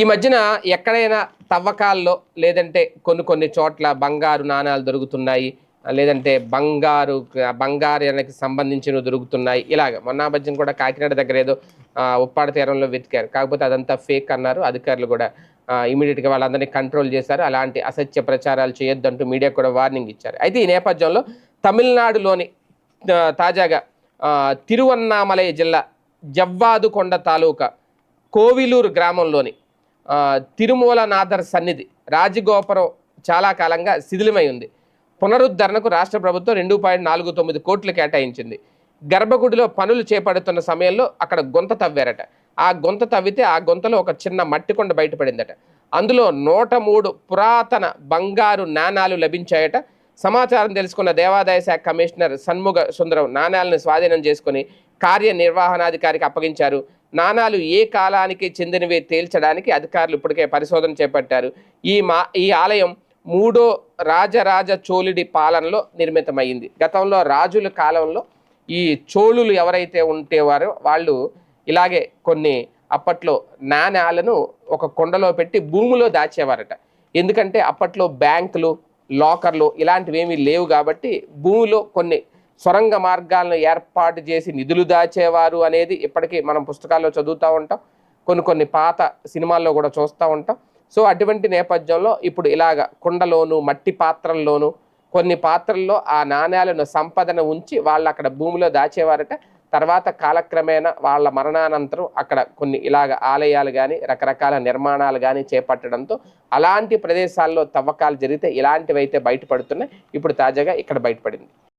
ఈ మధ్యన ఎక్కడైనా తవ్వకాల్లో లేదంటే కొన్ని కొన్ని చోట్ల బంగారు నాణాలు దొరుకుతున్నాయి లేదంటే బంగారు బంగారానికి సంబంధించినవి దొరుకుతున్నాయి. ఇలాగ మొన్న మధ్యన కూడా కాకినాడ దగ్గర ఏదో ఉప్పాడ తీరంలో వెతికారు. కాకపోతే అదంతా ఫేక్ అన్నారు. అధికారులు కూడా ఇమీడియట్గా వాళ్ళందరినీ కంట్రోల్ చేశారు. అలాంటి అసత్య ప్రచారాలు చేయొద్దంటూ మీడియా కూడా వార్నింగ్ ఇచ్చారు. అయితే ఈ నేపథ్యంలో తమిళనాడులోని తాజాగా తిరువన్నామలై జిల్లా జవ్వాదుకొండ తాలూకా కోవిలూరు గ్రామంలోని తిరుమూలనాథర్ సన్నిధి రాజగోపురం చాలా కాలంగా శిథిలమై ఉంది. పునరుద్ధరణకు రాష్ట్ర ప్రభుత్వం రెండు పాయింట్ నాలుగు తొమ్మిది కోట్లు కేటాయించింది. గర్భగుడిలో పనులు చేపడుతున్న సమయంలో అక్కడ గొంత తవ్వారట. ఆ గొంత తవ్వితే ఆ గొంతలో ఒక చిన్న మట్టి కొండ బయటపడిందట. అందులో నూట మూడు పురాతన బంగారు నాణాలు లభించాయట. సమాచారం తెలుసుకున్న దేవాదాయ శాఖ కమిషనర్ సన్ముఖ సుందరం నాణాలను స్వాధీనం చేసుకుని కార్యనిర్వహణాధికారికి అప్పగించారు. నాణాలు ఏ కాలానికి చెందినవే తేల్చడానికి అధికారులు ఇప్పటికే పరిశోధన చేపట్టారు. ఈ మా ఈ ఆలయం మూడో రాజరాజ చోళుడి పాలనలో నిర్మితమైంది. గతంలో రాజుల కాలంలో ఈ చోళులు ఎవరైతే ఉంటేవారో వాళ్ళు ఇలాగే కొన్ని అప్పట్లో నాణ్యాలను ఒక కొండలో పెట్టి భూమిలో దాచేవారట. ఎందుకంటే అప్పట్లో బ్యాంకులు లాకర్లు ఇలాంటివి ఏమీ లేవు కాబట్టి భూమిలో కొన్ని సొరంగ మార్గాలను ఏర్పాటు చేసి నిధులు దాచేవారు అనేది ఇప్పటికీ మనం పుస్తకాల్లో చదువుతూ ఉంటాం. కొన్ని కొన్ని పాత సినిమాల్లో కూడా చూస్తూ ఉంటాం. సో అటువంటి నేపథ్యంలో ఇప్పుడు ఇలాగ కుండలోను మట్టి పాత్రల్లోను కొన్ని పాత్రల్లో ఆ నాణ్యాలను సంపదను ఉంచి వాళ్ళు అక్కడ భూమిలో దాచేవారట. తర్వాత కాలక్రమేణా వాళ్ళ మరణానంతరం అక్కడ కొన్ని ఇలాగ ఆలయాలు కానీ రకరకాల నిర్మాణాలు కానీ చేపట్టడంతో అలాంటి ప్రదేశాల్లో తవ్వకాలు జరిగితే ఇలాంటివైతే బయటపడుతున్నాయి. ఇప్పుడు తాజాగా ఇక్కడ బయటపడింది.